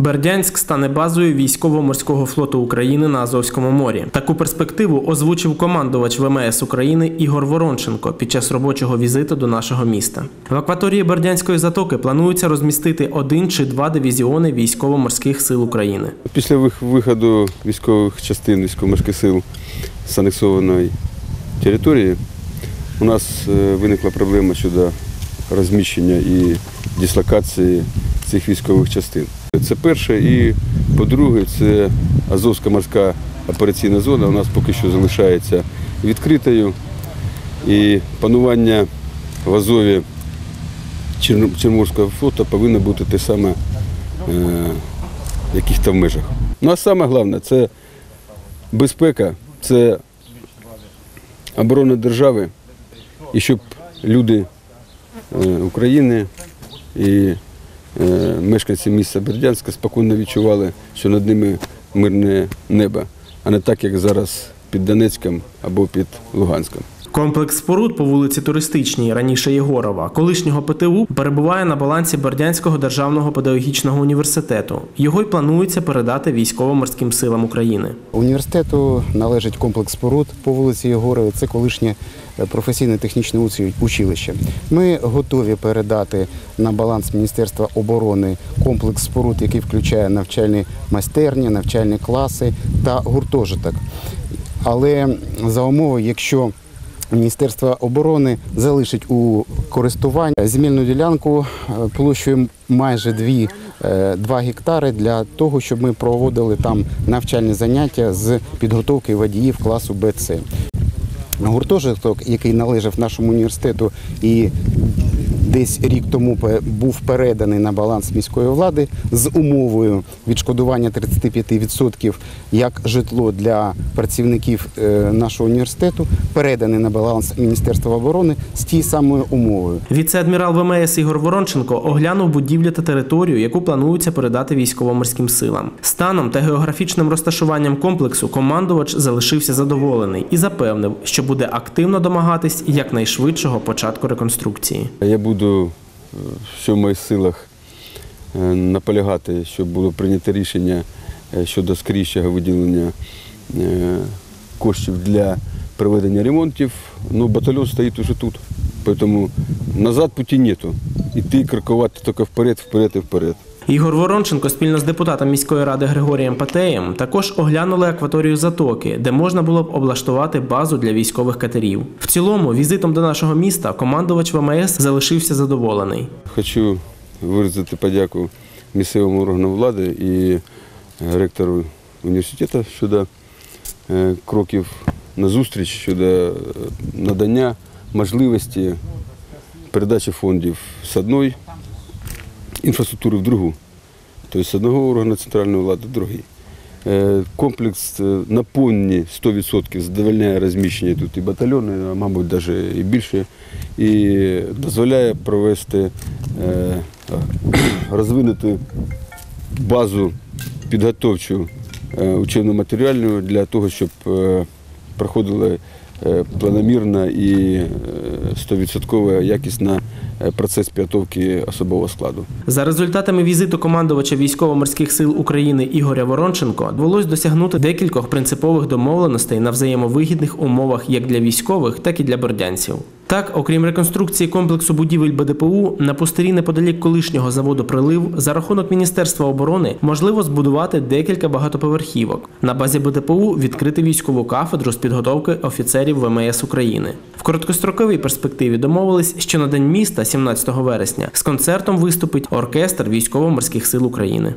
Бердянськ стане базою військово-морського флоту України на Азовському морі. Таку перспективу озвучив командувач ВМС України Ігор Воронченко під час робочого візиту до нашого міста. В акваторії Бердянської затоки планується розмістити один чи два дивізіони військово-морських сил України. Після виходу військових частин військово-морських сил з анексованої території у нас е, виникла проблема щодо розміщення і дислокації цих військових частин. Це перше. І по-друге, це Азовська морська операційна зона у нас поки що залишається відкритою. І панування в Азові Чорно- Чорноморського флоту повинно бути те саме е, в яких-то в межах. Ну а саме головне це безпека, це оборона держави, і щоб люди е, України і мешканці міста Бердянська спокійно відчували, що над ними мирне небо, а не так, як зараз під Донецьком або під Луганськом. Комплекс споруд по вулиці Туристичній, раніше Єгорова, колишнього ПТУ, перебуває на балансі Бердянського державного педагогічного університету. Його й планується передати військово-морським силам України. Університету належить комплекс споруд по вулиці Єгорові. Це колишнє е, професійне технічне училище. Ми готові передати на баланс Міністерства оборони комплекс споруд, який включає навчальні майстерні, навчальні класи та гуртожиток. Але за умови, якщо Міністерство оборони залишить у користуванні земельну ділянку е, площею майже 2, 2 гектари для того, щоб ми проводили там навчальні заняття з підготовки водіїв класу БЦ. Гуртожиток, який належав нашому університету і десь рік тому був переданий на баланс міської влади з умовою відшкодування 35% як житло для працівників е, нашого університету, переданий на баланс Міністерства оборони з тією самою умовою. Віце-адмірал ВМС Ігор Воронченко оглянув будівлю та територію, яку планується передати військово-морським силам. Станом та географічним розташуванням комплексу командувач залишився задоволений і запевнив, що буде активно домагатись якнайшвидшого початку реконструкції. Я буду, е, що в моїх силах, е, наполягати, щоб було прийнято рішення е, щодо скорішого виділення е, коштів для проведення ремонтів. Ну, батальйон стоїть уже тут. Тому назад путі нету. Іти крокувати тільки вперед, вперед і вперед. Ігор Воронченко спільно з депутатом міської ради Григорієм Патеєм також оглянули акваторію затоки, де можна було б облаштувати базу для військових катерів. В цілому, візитом до нашого міста командувач ВМС залишився задоволений. Хочу виразити подяку місцевим органам влади і е, ректору університету щодо е, кроків назустріч, щодо е, надання можливості передачі фондів з одної інфраструктури в другу, тобто з одного органу центральної влади в другий. Е, Комплекс е, на повні 100% задовольняє розміщення тут і батальйони, а мабуть, навіть і більше, і дозволяє провести, е, розвинути базу підготовчу учебно-матеріальну для того, щоб проходила е, планомірна і стовідсоткова 100% якісна е, процес підготовки особового складу. За результатами візиту командувача військово-морських сил України Ігоря Воронченко вдалося досягнути декількох принципових домовленостей на взаємовигідних умовах як для військових, так і для бердянців. Так, окрім реконструкції комплексу будівель БДПУ, на пустирі неподалік колишнього заводу Прилив за рахунок Міністерства оборони можливо збудувати декілька багатоповерхівок. На базі БДПУ відкрити військову кафедру з підготовки офіцерів ВМС України. В короткостроковій перспективі домовились, що на день міста, 17 вересня, з концертом виступить оркестр військово-морських сил України.